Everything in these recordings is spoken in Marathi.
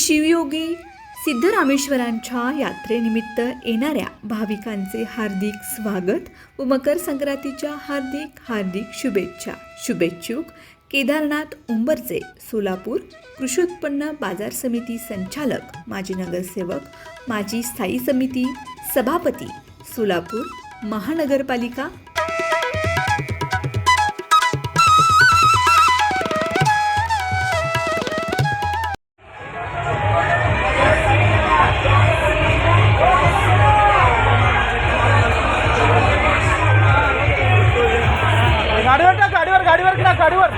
शिवयोगी सिद्धरामेश्वरांच्या यात्रेनिमित्त येणाऱ्या भाविकांचे हार्दिक स्वागत व मकर संक्रांतीच्या हार्दिक हार्दिक शुभेच्छा. शुभेच्छुक केदारनाथ उंबरचे सोलापूर कृषी उत्पन्न बाजार समिती संचालक माजी नगरसेवक माजी स्थायी समिती सभापती सोलापूर महानगरपालिका गाडीवर.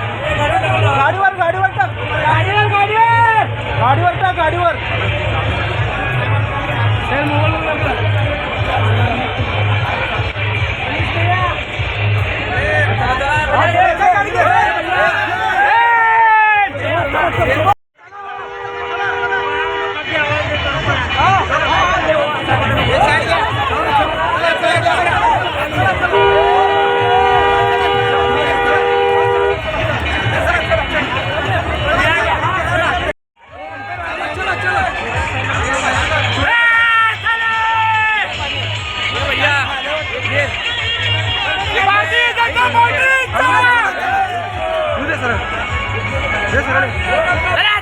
गाडीवर गाडीवर गाडीवर टाक. गाडीवर गाडीवर गाडीवर टाक गाडीवर. ¡Dale!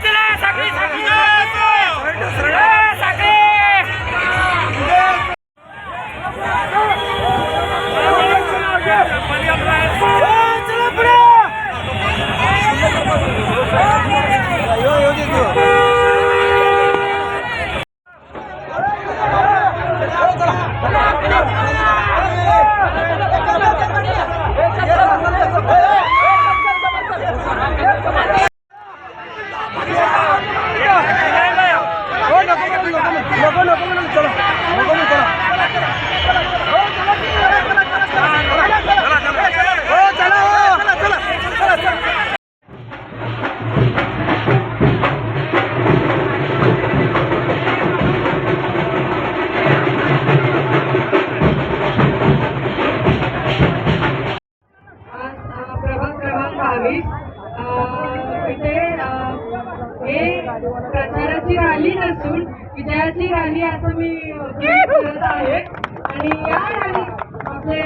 प्रचाराची राणी नसून विजयाची राणी असं मी करत आहे. आणि या राणी आपले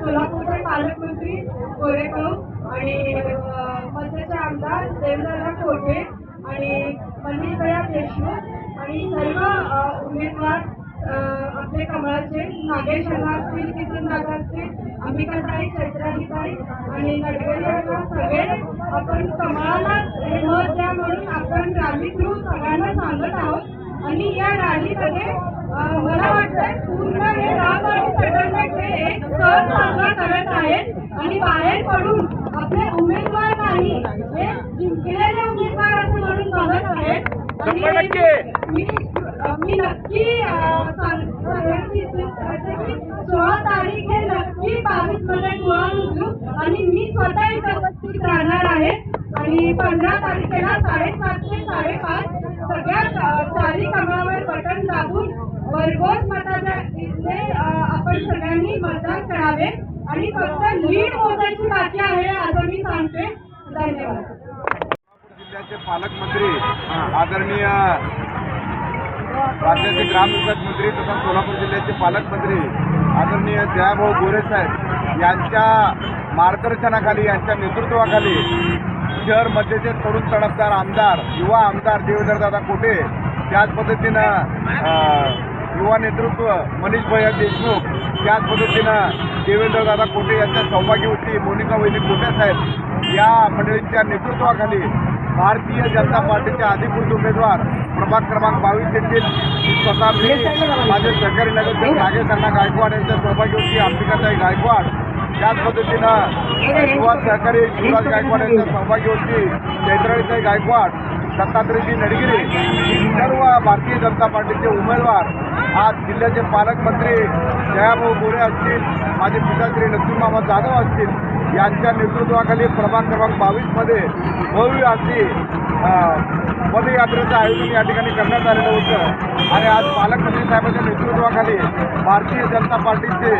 सोलापूरचे पालकमंत्री गोरेगाव आणि अ, आमदार देवेंद्रनाथ कोठे आणि मनीषया देशमुख आणि सर्व उमेदवार आपले कमळाचे नागेश अण्णा असतील किसन दादा असतील अंबिकाताई चैत्रालीताई आणि अण्णा सगळे आपण कमळाला हे मत द्या म्हणून आपण रॅली थ्रू सगळ्यांना सांगत आहोत. आणि या रॅलीमध्ये मला वाटतं पूर्ण हे राम आणि सेटलमेंट हे एक सण साजरा करत आहेत. आणि बाहेर पडून आपले उमेदवार नाही हे जिंकलेले उमेदवार असं म्हणून बघत आहेत. टक्के. मी मी नक्की सोळा तारीख हे नक्की बावीसमध्ये गुळाल उचलू आणि मी स्वतः इथे उपस्थित राहणार आहे. आणि पंधरा तारखेला साडेसात ते साडेपाच सगळ्या अं, चारही कमळावर बटन दाबून वर्गोस मताच्या इथे आपण सगळ्यांनी मतदान करावे. आणि फक्त लीड मोजायची बाकी आहे असं मी सांगते. धन्यवाद. जिल्ह्याचे पालकमंत्री आदरणीय राज्याचे ग्रामविकास मंत्री तथा सोलापूर जिल्ह्याचे पालकमंत्री आदरणीय जयाभाऊ गोरे साहेब यांच्या मार्गदर्शनाखाली यांच्या नेतृत्वाखाली शहर मध्येचे तरुण तडफदार आमदार युवा आमदार देवेंद्रदादा कोटे त्याच पद्धतीनं युवा नेतृत्व मनीष भैया देशमुख त्याच पद्धतीनं देवेंद्रदादा कोटे यांच्या सौभाग्यवती मोनिका वैली कोटे साहेब या मंडळींच्या नेतृत्वाखाली भारतीय जनता पार्टीचे अधिकृत उमेदवार प्रभाग क्रमांक बावीस येथील स्वतः मी माझे सहकारी नगरसेवक नागेश अण्णा गायकवाड यांच्या सहभागी अंबिकाताई गायकवाड. त्याच पद्धतीनं युवा सहकारी शिवराज गायकवाड यांच्या सौभाग्यवती चैत्राळीताई गायकवाड दत्तात्रयजी नडगिरे सर्व भारतीय जनता पार्टीचे उमेदवार आज जिल्ह्याचे पालकमंत्री जयाभाऊ गोरे असतील माझे पिताश्री लक्ष्मीमामा जाधव असतील यांच्या नेतृत्वाखाली प्रभाग क्रमांक बावीसमध्ये भव्य अशी पदयात्रेचं आयोजन या ठिकाणी करण्यात आलेलं होतं. आणि आज पालकमंत्री साहेबांच्या नेतृत्वाखाली भारतीय जनता पार्टीचे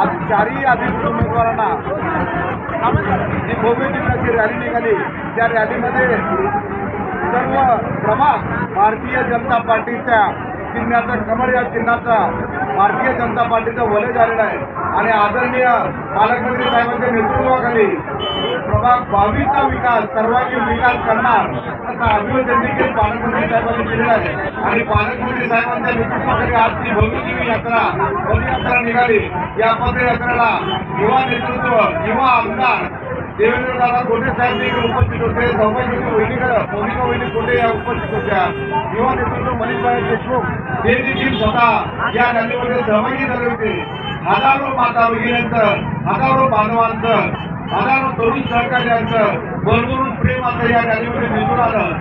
आज चारही अधिकृत उमेदवारांना जी भव्य जिल्ह्याची रॅली निघाली. त्या रॅलीमध्ये सर्व प्रभाग भारतीय जनता पार्टीच्या चिन्हाचा कमळ या चिन्हाचा भारतीय जनता पार्टीचं वलय झालेलं आहे. आणि आदरणीय पालकमंत्री साहेबांच्या नेतृत्वाखाली प्रभाग बावीसचा विकास सर्वांगीण विकास करणार असा अभिवादन देखील पालकमंत्री साहेबांनी केलेला आहे. आणि पालकमंत्री साहेबांच्या नेतृत्वाखाली आज ती भव्यदिवी यात्रा पदयात्रा निघाली या पदयात्रेला युवा नेतृत्व युवा आमदार देवेंद्रदादा गोटे साहेब देखील उपस्थित होते सौभाग्य वहिनीकडे मोनिका वहिनी गोटे या उपस्थित होत्या. युवा नेतृत्व मनीषभाई देशमुख हे देखील स्वतः या रॅलीमध्ये सहभागी झाले होते. हजारो माता भगिनींचं हजारो बांधवांचं हजारो तरुण सहकार्यांचं भरभरून प्रेम आता या रॅलीमध्ये दिसून आलं.